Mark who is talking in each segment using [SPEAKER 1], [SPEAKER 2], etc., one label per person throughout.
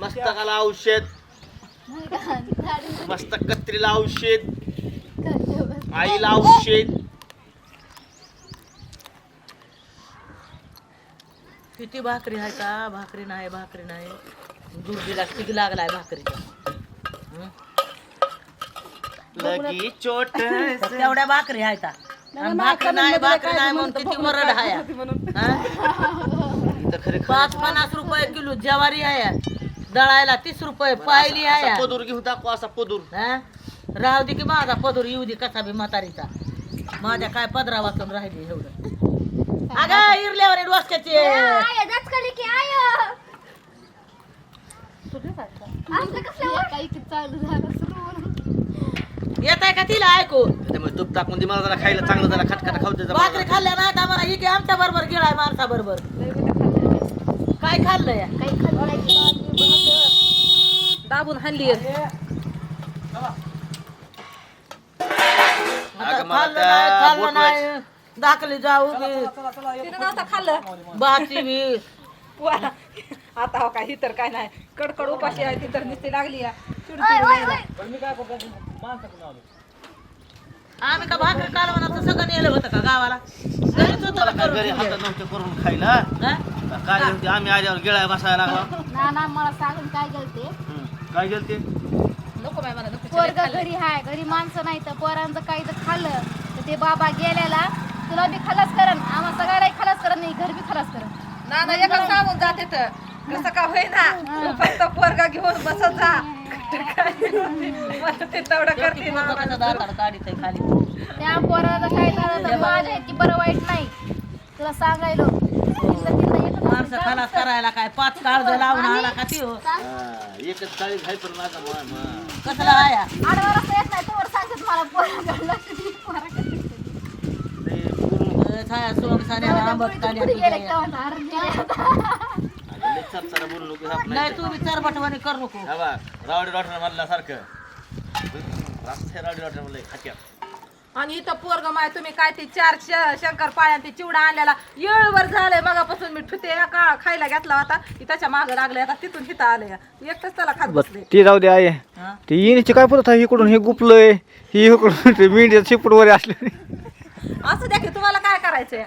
[SPEAKER 1] मस्तकाला औषध. मस्त कत्रीला औषध. आईला औषध.
[SPEAKER 2] किती भाकरी आहे का? भाकरी नाही भाकरी नाही. दुर्गीला किती लागलाय भाकरीचा?
[SPEAKER 1] लगी चोट.
[SPEAKER 2] तेवढ्या भाकरी आहे का भाकरी नाही भाकरी नाही म्हणून किती वरड आहे. हं? पाच पन्नास रुपये किलो ज्वारी आहे. दळायला तीस रुपये पायली आहे.
[SPEAKER 1] पदूर घेऊन दाखव असा पदूर.
[SPEAKER 2] हं? राहू दे की माझा पदूर येऊ दे कसा बी म्हातारीचा. माझ्या काय पदरा वाचून राहिली एवढं. अगं इरल्यावर डोसक्याचे येत आहे का तिला ऐकू
[SPEAKER 1] त्यामुळे तूप टाकून दे मला जरा खायला चांगलं जरा खटखट खाऊ दे जरा
[SPEAKER 2] भाकरी
[SPEAKER 1] मला.
[SPEAKER 2] खाल्ल्या नाही आम्हाला ही की आमच्या बरोबर गिळाय माणसा बरोबर. काय खाल्लंय? हल्ली
[SPEAKER 1] अगं
[SPEAKER 2] खाल्लं
[SPEAKER 1] त्या
[SPEAKER 2] नाही खाल्लं नाही. दाखली जाऊ बी.
[SPEAKER 3] आता हो काय ही तर काय नाही. कडकड उपाशी आहे ती तर नुसती लागली या चिडचिड व्हायला.
[SPEAKER 2] आम्ही का भाकरी कालवणाचं सगळं नेलं होतं का गावाला? घरीच होतं का करून
[SPEAKER 1] घरी? हातात नव्हते करून खायला?
[SPEAKER 2] हं?
[SPEAKER 1] काय म्हणते, आम्ही आल्यावर गिळाय बसायला लागला.
[SPEAKER 4] ना ना मला सांगून काय गेलते.
[SPEAKER 1] काय गेलते?
[SPEAKER 3] नको बाई मला नको
[SPEAKER 4] पोरग घरी हाय घरी माणसं नाही तर पोरांचं काही तर खाल्लं तर ते बाबा गेलेला तुला बी खलास करन आम्हा सगळ्यालाही खलास करन नाही घर बी खलास करन.
[SPEAKER 3] ना ना एका सांगून जाते तर. कसं का होईना तू फक्त पोरगा घेऊन बसत जा. मला ते तेवढं करते
[SPEAKER 2] खाली.
[SPEAKER 4] त्या पोराचं काय झालं? तर माझ्या ह्याची बरं वाईट नाही. तुला सांगायलो तिथलं
[SPEAKER 2] माणसं खलास करायला काय? पाच काळज लावून आला का ती हो
[SPEAKER 1] हा, एकच काळी पण माझा मा- मा-
[SPEAKER 2] कसला आया?
[SPEAKER 4] आठ वर्ष येत नाही तोवर सांगत मला पोराकडं लक्ष दे, पोराकडं.
[SPEAKER 1] ते पूर्ण-
[SPEAKER 2] छाया सोंग साऱ्याला आंबट काढल्या
[SPEAKER 4] कुठे गेले
[SPEAKER 2] तुझ्या.
[SPEAKER 4] तेव्हा नारळ गेले.
[SPEAKER 1] अगं, लय चरचरा बोलू नको ह्या
[SPEAKER 2] नाही तू बी चरबटवाणी कर नको.
[SPEAKER 1] हा बा, रावडी डॉक्टर म्हणला सारखं रास्ते रावडी डॉक्टर म्हणलं खात्या
[SPEAKER 3] आणि इथं पोरग माय तुम्ही काय ते चार शंकर पाळ्या ते चिवडा आणलेला? येळवर झालंय मगापासून मी ठुते का खायला घेतला होता. त्याच्या मागं लागले आता तिथून हिथं आलंय एकटंच त्याला खात बसले.
[SPEAKER 5] ती जाऊ दे आहे? ती येण्याची काय पद्धत आहे? इकडून हे गुपलंय ही इकडून ते मेंढ्या शिपट वर असले
[SPEAKER 3] असं द्या की तुम्हाला काय करायचंय?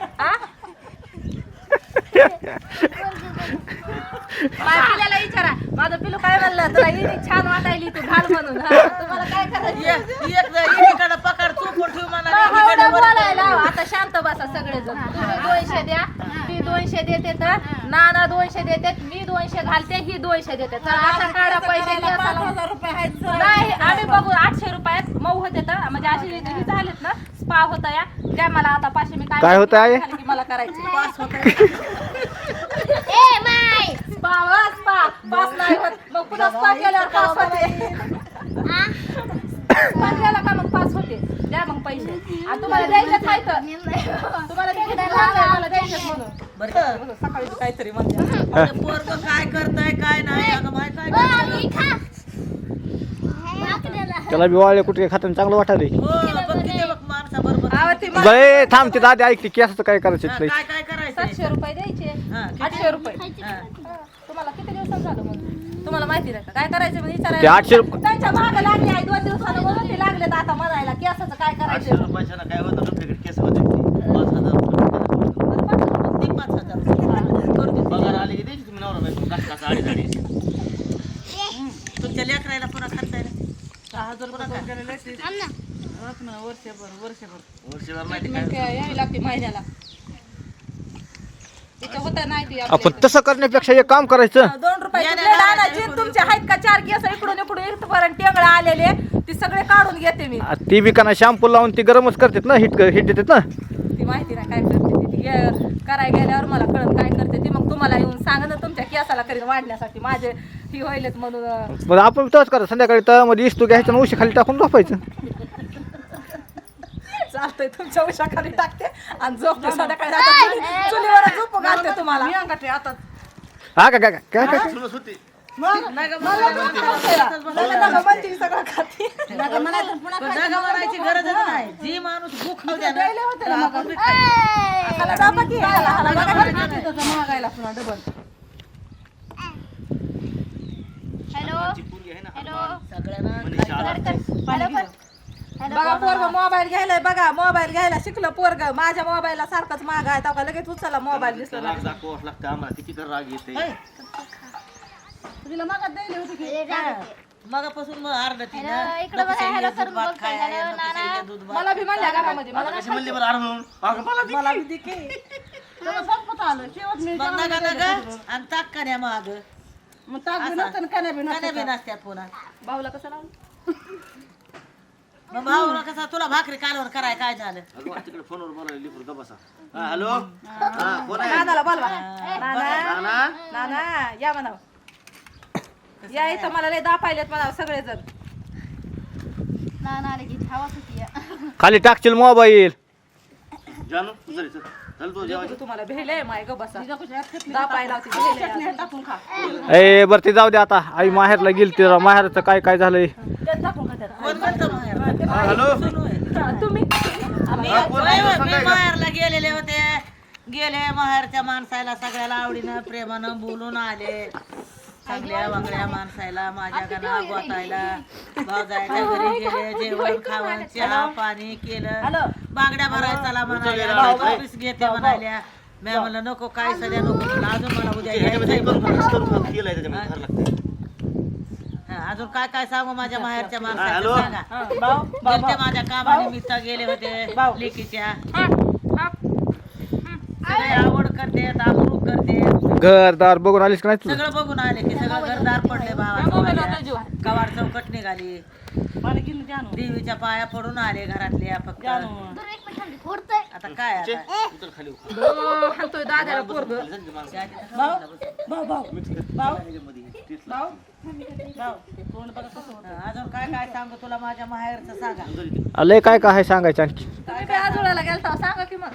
[SPEAKER 3] पिल्याला विचारा. माझं पिलू काय म्हणलं? तुला इनी छान वाटायली तू घाल म्हणून हा? तुम्हाला काय करायचं?
[SPEAKER 2] पकड ठेव वर
[SPEAKER 3] बोलायला हवं. आता शांत बसा सगळेजण. तुम्ही दोनशे द्या ती दोनशे देते तर नाना दोनशे देते मी दोनशे घालते ही दोनशे देते. तर आता काढा पैसे द्या चला. नाही आम्ही बघू आठशे रुपयात मऊ होते तर. म्हणजे असे हे झालेत ना स्पा होता या. द्या मला आता पाचशे मी
[SPEAKER 5] काय होतं आहे?
[SPEAKER 3] झालं की मला करायचे पास होत पास नाही होत. मग पुन्हा स्पा केल्यावर पास होते. स्पा केला का मग पास होते? द्या मग पैसे. आणि तुम्हाला द्यायचेच नाही तर. तुम्हाला द्यायचे नाही, मला द्यायचेच म्हणून?
[SPEAKER 2] बरं
[SPEAKER 3] सकाळी तू काहीतरी म्हणते.
[SPEAKER 2] माझं पोरगं काय करताय काय नाही अगं माय काय करताय?
[SPEAKER 5] त्याला बी कुठे खाताना चांगलं
[SPEAKER 2] हो. बघ किती बघ
[SPEAKER 3] ती
[SPEAKER 5] बरे थांब ते दादी ऐकते केसाचं काय करायचं
[SPEAKER 2] हा. काय काय करायचं
[SPEAKER 3] सातशे रुपये द्यायचे.
[SPEAKER 2] हा, किती?
[SPEAKER 3] आठशे रुपये. तुम्हाला किती दिवसात झालं म्हणून तुम्हाला माहिती नाही का? काय करायचं म्हणजे
[SPEAKER 5] ते
[SPEAKER 3] विचारायला
[SPEAKER 5] आठशे रुपये
[SPEAKER 3] त्यांच्या मागं लागले आहे दोन दिवसानं म्हणून ते लागलेत आता म्हणायला की काय
[SPEAKER 1] आठशे
[SPEAKER 3] करायचं
[SPEAKER 1] रुपयाच्या काय होतं? डुप्लिकेट केस होते पाच हजार रुपये.
[SPEAKER 2] ती पाच हजार रुपये. करू दे.
[SPEAKER 1] पगार आले की द्यायची तुम्ही नवरा बायको?
[SPEAKER 2] तुमच्या लेकरायला पुन्हा खर्च आहे ना? सहा हजार रुपये काय?
[SPEAKER 1] वर्षभर. माहिती काय
[SPEAKER 3] यावी लागते महिन्याला. तिथं होतं नाही ती आपल्या
[SPEAKER 5] आपण तसं करण्यापेक्षा एक काम करायचं.
[SPEAKER 3] दोन रुपयाची आणायची तुमचे आहेत का? चार केस इकडून इकडून इथपर्यंत टेंगळे आलेले. ती सगळे काढून घेते मी.
[SPEAKER 5] आ, ती बी का शॅम्पू लावून ती गरमच करतात ना हिट हिट देतात ना.
[SPEAKER 3] ती माहिती नाही काय करते ती. ती गे- करायला गेल्यावर मला कळत काय करते ती. मग तुम्हाला येऊन सांग ना तुमच्या केसाला करीन वाढण्यासाठी. माझे ही होईलेत म्हणून. अं,
[SPEAKER 5] मग आपण तसंच करा संध्याकाळी तर मध्ये इस्तू घ्यायचं आणि उशी खाली टाकून झोपायचं.
[SPEAKER 3] चालतंय तुमच्या उशाखाली टाकते आणि झोपते संध्याकाळी आता चुली- चुलीवर झोप घालते तुम्हाला. आता
[SPEAKER 5] हा का काय काय काय
[SPEAKER 1] होती
[SPEAKER 2] नाही गं, मला
[SPEAKER 3] सगळं खाते.
[SPEAKER 2] पण जागा मारायची गरजच नाही. जी माणूस भूक खाऊ द्या ना,
[SPEAKER 3] द्यायला होते ना
[SPEAKER 2] त्याला
[SPEAKER 3] मग.
[SPEAKER 2] आपण बी खायचं.
[SPEAKER 3] हाला दाबा की, हाला, हाला, हाला, हाला. महागायला पुन्हा डबल
[SPEAKER 1] आहे ना
[SPEAKER 4] हॅलो.
[SPEAKER 2] सगळ्यांना.
[SPEAKER 4] हॅलो
[SPEAKER 3] बघा. पोरग मोबाईल घ्यायलाय बघा मोबाईल घ्यायला शिकलं पोरग माझ्या मोबाईलला सारखंच माग आहे तेव्हा लगेच उचलला मोबाईल दिसला
[SPEAKER 1] राग दाखवावं लागतं आम्हाला किती तर राग येते
[SPEAKER 2] तुला मागात द्यायला होती की
[SPEAKER 4] हे जा.
[SPEAKER 2] मगापासून मग अर्ध ती
[SPEAKER 4] हॅलो, इकडं बघा, हॅलो सर, बघ काय झालं, नाना.
[SPEAKER 2] दूध
[SPEAKER 3] मला बी म्हणल्या घरामध्ये मला
[SPEAKER 1] आता कशी म्हणली बरं आरवून अगं मला दे.
[SPEAKER 3] मला बी दे की. तुला संपत आलं शेवट मी
[SPEAKER 2] मग नका नका आणि टाक कण्या माग
[SPEAKER 3] मग ताक बी नसतं आणि कण्या बी
[SPEAKER 2] कण्या बी
[SPEAKER 3] नसतं.
[SPEAKER 2] नसत्यात पुन्हा
[SPEAKER 3] भाऊला कसं लावलं
[SPEAKER 2] मग भाऊ कसा तुला भाकरी कालवण कराय काय झालं?
[SPEAKER 1] तिकडे फोनवर बोलायला लिपूर का बसा. हा, हॅलो? हा. कोण आहे?
[SPEAKER 3] नानाला बोलवा. नाना?
[SPEAKER 1] नाना?
[SPEAKER 3] नाना या म्हणाव. या इथं मला लय दा पाहिलेत म्हणाव सगळेजण.
[SPEAKER 4] ना ना आले की.
[SPEAKER 5] खाली टाकशील मोबाईल.
[SPEAKER 1] जानू चल चल. चल तू जेवायचं.
[SPEAKER 3] तुम्हाला भेले माय ग बसा. दा पाहिला होती भेले टाकून खा.
[SPEAKER 5] ए बरं ते जाऊ दे आता. आई माहेरला गेली तिला. माहेरचं काय काय झालंय?
[SPEAKER 1] हा, हॅलो?
[SPEAKER 3] तुम्ही?
[SPEAKER 2] माहेरला गेलेले होते. गेले माहेरच्या माणसाला सगळ्याला आवडीनं प्रेमानं बोलून आले. चांगल्या वांगड्या माणसाला माझ्या गणा गोतायला. भाऊजायच्या घरी गेले जेवण खावण चहा पाणी केलं. बागड्या भरायचा म्हणाल्या ऑफिस घेते म्हणाल्या. मी म्हणलं नको काय सध्या नको अजून मला उद्या हा, अजून काय काय सांगू माझ्या माहेरच्या. माणसाला सांगा. गेलते माझ्या कामानिमित्त गेले होते लेकीच्या. करते अप्रूप करते.
[SPEAKER 5] घरदार बघून आलीस का नाही तू?
[SPEAKER 2] सगळं बघून आले की सगळं घरदार पडले बाबा कवाड चौकट निघाली. देवीच्या पाया पडून आले घरातले फक्त.
[SPEAKER 4] दूर एक मिनिट थांब, फोडतंय.
[SPEAKER 2] आता काय आता.
[SPEAKER 3] भाऊ भाऊ भाऊ भाऊ.
[SPEAKER 2] हा, अजून काय काय सांगू तुला माझ्या माहेरचं सांगा.
[SPEAKER 5] लय काय काय आहे सांगायचं आणखी?
[SPEAKER 3] तुम्ही काय आजोळाला गेलता सांगा की मग.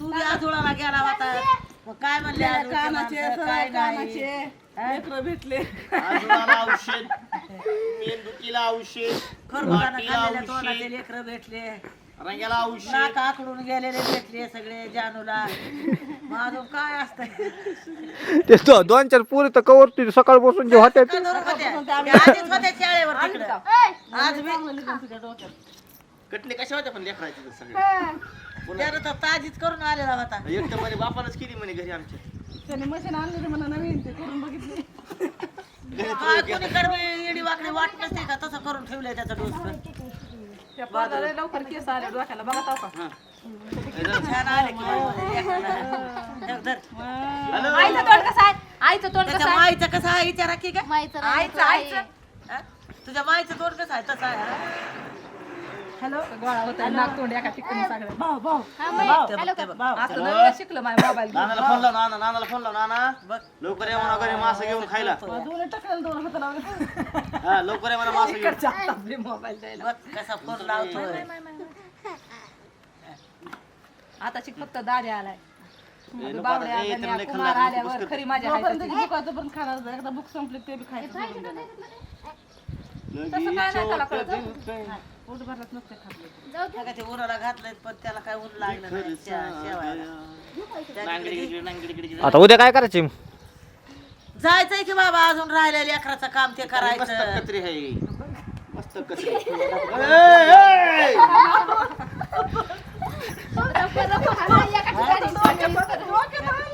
[SPEAKER 2] तू आजोळाला गेला होता. मग काय म्हणले आजोळचे माणसं, काय नाही.
[SPEAKER 3] लेकरं भेटले.
[SPEAKER 1] आजोबाला औषध मेंदुकीला औषध
[SPEAKER 2] खरबुजानं
[SPEAKER 1] वाटीला
[SPEAKER 2] खाल्लेल्या
[SPEAKER 1] औषध.
[SPEAKER 2] तोंडाचे लेकरं भेटले.
[SPEAKER 1] रंगाला औषध.
[SPEAKER 2] नाक आकडून गेलेले भेटले सगळे जानूला. मग अजून काय असतंय?
[SPEAKER 5] ते दो- दोन चार पुरी तर कवर तुझी सकाळ बसून जे होत्या
[SPEAKER 2] आधीच होत्या शाळेवर तिकडं. आज मी
[SPEAKER 1] कटले कशा होत्या पण लेकरायचे सगळे?
[SPEAKER 2] तर ताजीच करून आलेला होता.
[SPEAKER 1] एकटं म्हणे बापानच केली म्हणे घरी आमच्या.
[SPEAKER 3] त्याने मशीन आणले म्हणा नवीन ते करून बघितले.
[SPEAKER 2] हा, कोणी कडवी येडी वाकडी वाट नसते का? तसं करून ठेवलंय त्याचा डोस
[SPEAKER 3] त्या पोराला लवकर केस आले डोक्याला बघा ताव का
[SPEAKER 2] छान आले की बाई. माझ्या लेकराला. धर.
[SPEAKER 1] हॅलो.
[SPEAKER 3] आईचं तोंड कसं आहे? आईचं तोंड कसं
[SPEAKER 2] त्याच्या
[SPEAKER 3] आहे?
[SPEAKER 2] माईचं कसं आहे? विचारा की काय
[SPEAKER 4] माईचं नाही,
[SPEAKER 3] आईचं
[SPEAKER 4] लेकरं
[SPEAKER 3] आईचं.
[SPEAKER 4] आहे.
[SPEAKER 2] हा? तुझ्या माईचं तोंड कसं आहे? तसं आहे हा?
[SPEAKER 3] हॅलो? गोळा होता नाक तोंड एका ठिकाणी सगळं भाऊ भाऊ.
[SPEAKER 4] हा, माई, हॅलो कर.
[SPEAKER 3] आता नवीन शिकलं माझ्या मोबाईल
[SPEAKER 1] नानाला फोन लाव नाना नानाला फोन लाव नाना. बघ. लवकर ये म्हणा घरी मासं घेऊन खायला.
[SPEAKER 3] दोन टक्के दोन हात लावले.
[SPEAKER 1] हा लवकर ये म्हणा मासं घेऊन.
[SPEAKER 3] इकडच्या आपली मोबाईल द्यायला.
[SPEAKER 2] बघ कसा फोन लावतोय.
[SPEAKER 3] आता शिक फक्त दादे आलाय. कुमार आल्यावर खरी माझ्या बुकाचं पण खाणार एकदा बुक संपली ते बी खायचं. तसं काय नाही त्याला कळत पोट भरलंच नसते खाल्लं
[SPEAKER 4] जाऊ दे.
[SPEAKER 2] बघा ते उन्हाला घातलंय पण त्याला काय ऊन लागलं नाही शे- शेवायला
[SPEAKER 1] नांगडी गिडगी, नांगडी गिडगी.
[SPEAKER 5] आता उद्या काय करायचे
[SPEAKER 2] जायचंय की बाबा अजून राहिलेलं लेकराचं काम ते
[SPEAKER 1] मस्त
[SPEAKER 2] करायचं! हा.
[SPEAKER 4] एका ठिकाणी.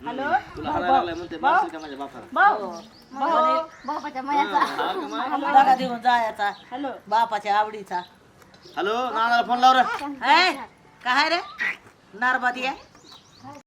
[SPEAKER 3] हॅलो?
[SPEAKER 1] तुला हाणायला लागलाय म्हणते मारशील का माझ्या बापाला.
[SPEAKER 3] भाऊ.
[SPEAKER 4] भाऊ, बापाच्या मयाचा.
[SPEAKER 1] हा, का मग?
[SPEAKER 2] दगा देऊन जायचा
[SPEAKER 3] हॅलो.
[SPEAKER 2] बापाच्या आवडीचा.
[SPEAKER 1] हॅलो नानाला फोन लाव रे.
[SPEAKER 2] ए, काय रे? नारबादी आहे